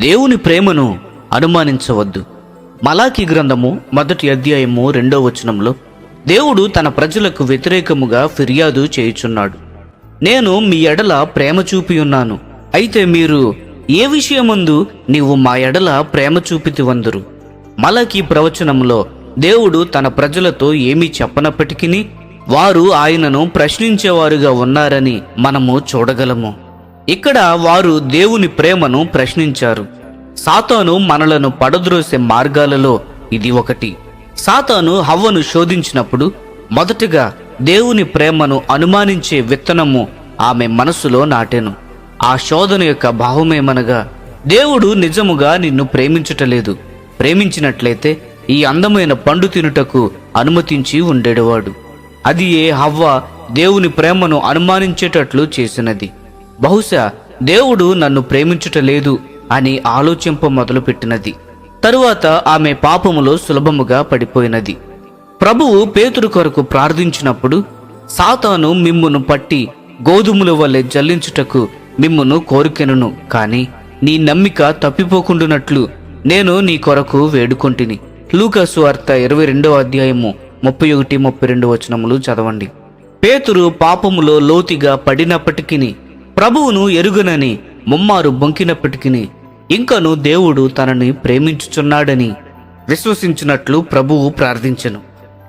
దేవుని ప్రేమను అనుమానించవద్దు. మలాకి గ్రంథము మొదటి అధ్యాయము రెండో వచనంలో దేవుడు తన ప్రజలకు వ్యతిరేకముగా ఫిర్యాదు చేయుచున్నాడు. నేను మీ ఎడల ప్రేమ చూపి ఉన్నాను. అయితే మీరు ఏ విషయమందు నీవు మా ఎడల ప్రేమ చూపితి వందరు? మలకి ప్రవచనంలో దేవుడు తన ప్రజలతో ఏమీ చెప్పనప్పటికీ వారు ఆయనను ప్రశ్నించేవారుగా ఉన్నారని మనము చూడగలము. ఇక్కడ వారు దేవుని ప్రేమను ప్రశ్నించారు. సాతాను మనలను పడద్రోసే మార్గాలలో ఇది ఒకటి. సాతాను హవ్వను శోధించినప్పుడు మొదటగా దేవుని ప్రేమను అనుమానించే విత్తనము ఆమె మనసులో నాటెను. ఆ శోధన యొక్క భావమేమనగా దేవుడు నిజముగా నిన్ను ప్రేమించుటలేదు. ప్రేమించినట్లయితే ఈ అందమైన పండు తినుటకు అనుమతించి ఉండేవాడు. అది ఏ హవ్వ దేవుని ప్రేమను అనుమానించేటట్లు చేసినది. బహుశా దేవుడు నన్ను ప్రేమించుటలేదు అని ఆలోచింప మొదలుపెట్టినది. తరువాత ఆమె పాపములో సులభముగా పడిపోయినది. ప్రభువు పేతురు కొరకు ప్రార్థించినప్పుడు సాతాను మిమ్మును పట్టి గోధుమల వలె జల్లించుటకు మిమ్మును కోరికెనును కాని నీ నమ్మిక తప్పిపోకుండునట్లు నేను నీ కొరకు వేడుకొంటిని. లూకాసు వార్త ఇరవై రెండవ అధ్యాయము ముప్పై ఒకటి ముప్పై రెండు వచనములు చదవండి. పేతురు పాపములో లోతిగా పడినప్పటికీ ప్రభువును ఎరుగనని ముమ్మారు బొంకినప్పటికీ ఇంకను దేవుడు తనని ప్రేమించుచున్నాడని విశ్వసించినట్లు ప్రభువు ప్రార్థించెను.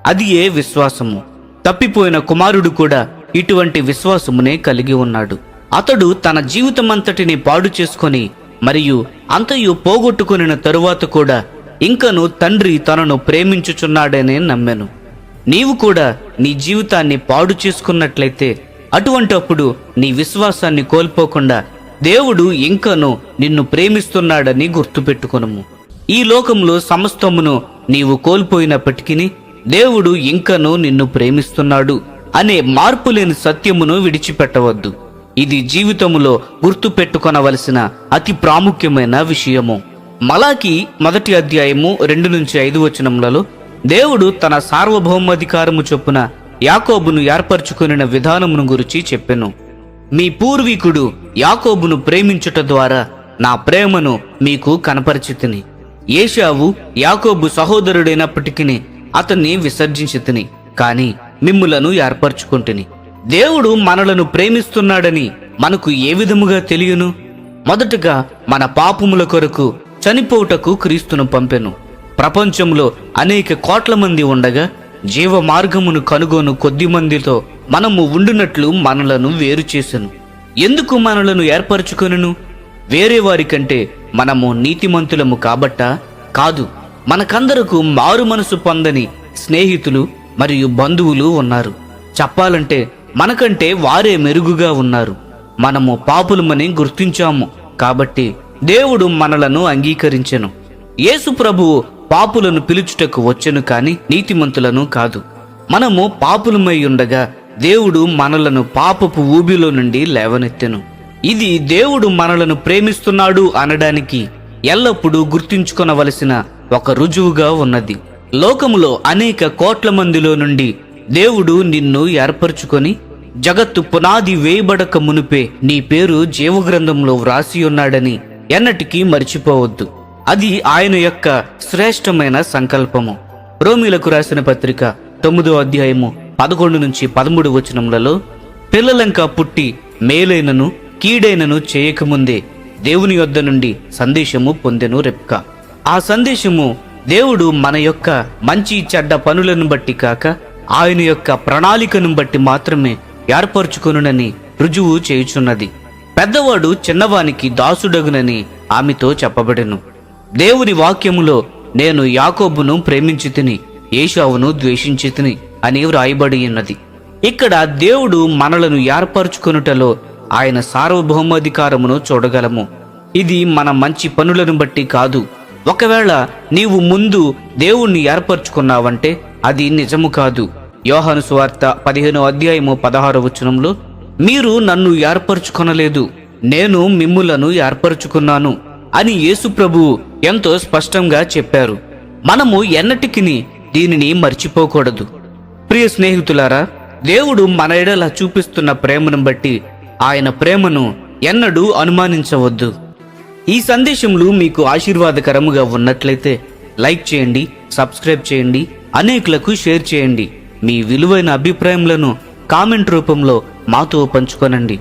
అది ఏ విశ్వాసము? తప్పిపోయిన కుమారుడు కూడా ఇటువంటి విశ్వాసమునే కలిగి ఉన్నాడు. అతడు తన జీవితమంతటిని పాడు చేసుకొని మరియు అంతయు పోగొట్టుకొనిన తరువాత కూడా ఇంకను తండ్రి తనను ప్రేమించుచున్నాడనే నమ్మెను. నీవు కూడా నీ జీవితాన్ని పాడు చేసుకున్నట్లయితే అటువంటప్పుడు నీ విశ్వాసాన్ని కోల్పోకుండా దేవుడు ఇంకను నిన్ను ప్రేమిస్తున్నాడని గుర్తుపెట్టుకొనుము. ఈ లోకంలో సమస్తమును నీవు కోల్పోయినప్పటికీ దేవుడు ఇంకను నిన్ను ప్రేమిస్తున్నాడు అనే మార్పులేని సత్యమును విడిచిపెట్టవద్దు. ఇది జీవితములో గుర్తుపెట్టుకొనవలసిన అతి ప్రాముఖ్యమైన విషయము. మలాకి మొదటి అధ్యాయము రెండు నుంచి ఐదు వచనములలో దేవుడు తన సార్వభౌమాధికారము చొప్పున యాకోబును ఏర్పరచుకొనిన విధానమును గురించి చెప్పెను. మీ పూర్వీకుడు యాకోబును ప్రేమించుట ద్వారా నా ప్రేమను మీకు కనపరిచితిని. ఏషావు యాకోబు సహోదరుడైనప్పటికీ అతన్ని విసర్జించితిని కాని మిమ్ములను ఏర్పరచుకుంటుని. దేవుడు మనలను ప్రేమిస్తున్నాడని మనకు ఏ విధముగా తెలియను? మొదటగా మన పాపముల కొరకు చనిపోవుటకు క్రీస్తును పంపెను. ప్రపంచంలో అనేక కోట్ల మంది ఉండగా జీవ మార్గమును కనుగొను కొద్ది మందితో. మనము ఉండునట్లు మనలను వేరు చేసెను. ఎందుకు మనలను ఏర్పరచుకొనును? వేరే వారి కంటే మనము నీతిమంతులము కాబట్టా? కాదు మనకందరకు మారు మనసు పొందని స్నేహితులు మరియు బంధువులు ఉన్నారు. చెప్పాలంటే మనకంటే వారే మెరుగుగా ఉన్నారు. మనము పాపులమని గుర్తించాము కాబట్టి దేవుడు మనలను అంగీకరించెను. యేసు ప్రభువు పాపులను పిలుచుటకు వచ్చెను కాని నీతిమంతులను కాదు. మనము పాపులమై ఉండగా దేవుడు మనలను పాపపు ఊబిలో నుండి లేవనెత్తెను. ఇది దేవుడు మనలను ప్రేమిస్తున్నాడు అనడానికి ఎల్లప్పుడూ గుర్తుంచుకొనవలసిన ఒక రుజువుగా ఉన్నది. లోకములో అనేక కోట్ల మందిలో నుండి దేవుడు నిన్ను ఏర్పరచుకొని జగత్తు పునాది వేయబడక మునిపే నీ పేరు జీవగ్రంథంలో వ్రాసి ఉన్నాడని ఎన్నటికీ మర్చిపోవద్దు. అది ఆయన యొక్క శ్రేష్టమైన సంకల్పము. రోమిలకు రాసిన పత్రిక తొమ్మిదో అధ్యాయము పదకొండు నుంచి పదమూడు వచనములలో పిల్లలంక పుట్టి మేలైనను కీడైనను చేయకముందే దేవుని యొద్ద నుండి సందేశము పొందెను రెప్క ఆ సందేశము దేవుడు మన యొక్క మంచి చెడ్డ పనులను బట్టి కాక ఆయన యొక్క ప్రణాళికను బట్టి మాత్రమే ఏర్పరచుకొనునని రుజువు చేయుచున్నది. పెద్దవాడు చిన్నవానికి దాసుడగునని ఆమెతో చెప్పబడెను. దేవుని వాక్యములో నేను యాకోబును ప్రేమించి తిని ఏషావును ద్వేషించి తిని అని వ్రాయబడి ఉన్నది. ఇక్కడ దేవుడు మనలను ఏర్పరచుకొనుటలో ఆయన సార్వభౌమాధికారమును చూడగలము. ఇది మన మంచి పనులను బట్టి కాదు. ఒకవేళ నీవు ముందు దేవుణ్ణి ఏర్పరచుకున్నావంటే అది నిజము కాదు. యోహాను సువార్త పదిహేనో అధ్యాయము పదహారు వచనంలో మీరు నన్ను ఏర్పరచుకొనలేదు నేను మిమ్ములను ఏర్పరచుకున్నాను. అని యేసుప్రభు ఎంతో స్పష్టంగా చెప్పారు. మనము ఎన్నటికిని దీనిని మర్చిపోకూడదు. ప్రియ స్నేహితులారా దేవుడు మన ఎడల చూపిస్తున్న ప్రేమను బట్టి ఆయన ప్రేమను ఎన్నడూ అనుమానించవద్దు. ఈ సందేశములు మీకు ఆశీర్వాదకరముగా ఉన్నట్లయితే లైక్ చేయండి సబ్స్క్రైబ్ చేయండి అనేకులకు షేర్ చేయండి. మీ విలువైన అభిప్రాయములను కామెంట్ రూపంలో మాతో పంచుకొనండి.